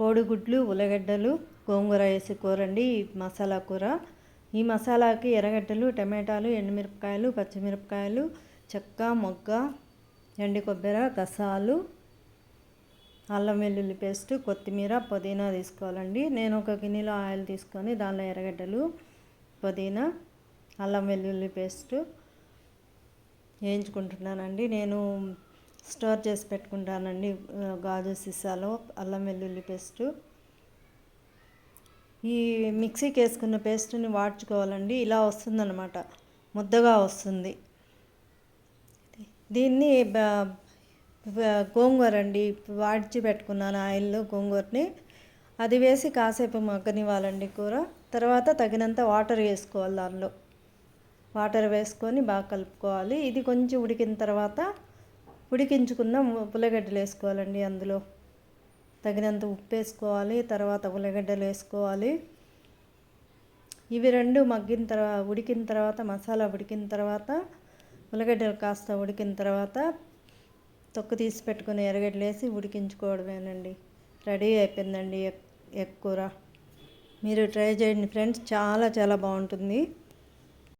కోడిగుడ్లు ఉల్లగడ్డలు గోంగూర వేసి కూర అండి ఈ మసాలా కూర. ఈ మసాలాకి ఎర్రగడ్డలు టమాటాలు ఎండుమిరపకాయలు పచ్చిమిరపకాయలు చెక్క మొగ్గ ఎండి కొబ్బరి గసాలు అల్లం వెల్లుల్లి పేస్ట్ కొత్తిమీర పుదీనా తీసుకోవాలండి. నేను ఒక గిన్నెలో ఆయిల్ తీసుకొని దానిలో ఎర్రగడ్డలు పుదీనా అల్లం వెల్లుల్లి పేస్ట్ వేయించుకుంటున్నానండి. నేను స్టోర్ చేసి పెట్టుకుంటానండి గాజు సీసాలో అల్లం వెల్లుల్లి పేస్టు. ఈ మిక్సీకి వేసుకున్న పేస్ట్ని వాడ్చుకోవాలండి ఇలా వస్తుందన్నమాట ముద్దగా వస్తుంది. దీన్ని గోంగూర అండి వాడ్చి పెట్టుకున్నాను ఆయిల్లో గోంగూరని. అది వేసి కాసేపు మగ్గనివ్వాలండి కూర తర్వాత తగినంత వాటర్ వేసుకోవాలి దానిలో. వాటర్ వేసుకొని బాగా కలుపుకోవాలి. ఇది కొంచెం ఉడికిన తర్వాత ఉడికించుకున్న ఉల్లగడ్డలు వేసుకోవాలండి అందులో. తగినంత ఉప్పు వేసుకోవాలి తర్వాత ఉల్లగడ్డలు వేసుకోవాలి. ఇవి రెండు మగ్గిన తర్వాత ఉడికిన తర్వాత మసాలా ఉడికిన తర్వాత ఉల్లగడ్డలు కాస్త ఉడికిన తర్వాత తొక్కు తీసి పెట్టుకుని ఎర్రగడ్డలు వేసి ఉడికించుకోవడమేనండి. రెడీ అయిపోయిందండి ఎగ్ ఎగ్ కూర. మీరు ట్రై చేయండి ఫ్రెండ్స్. చాలా చాలా బాగుంటుంది.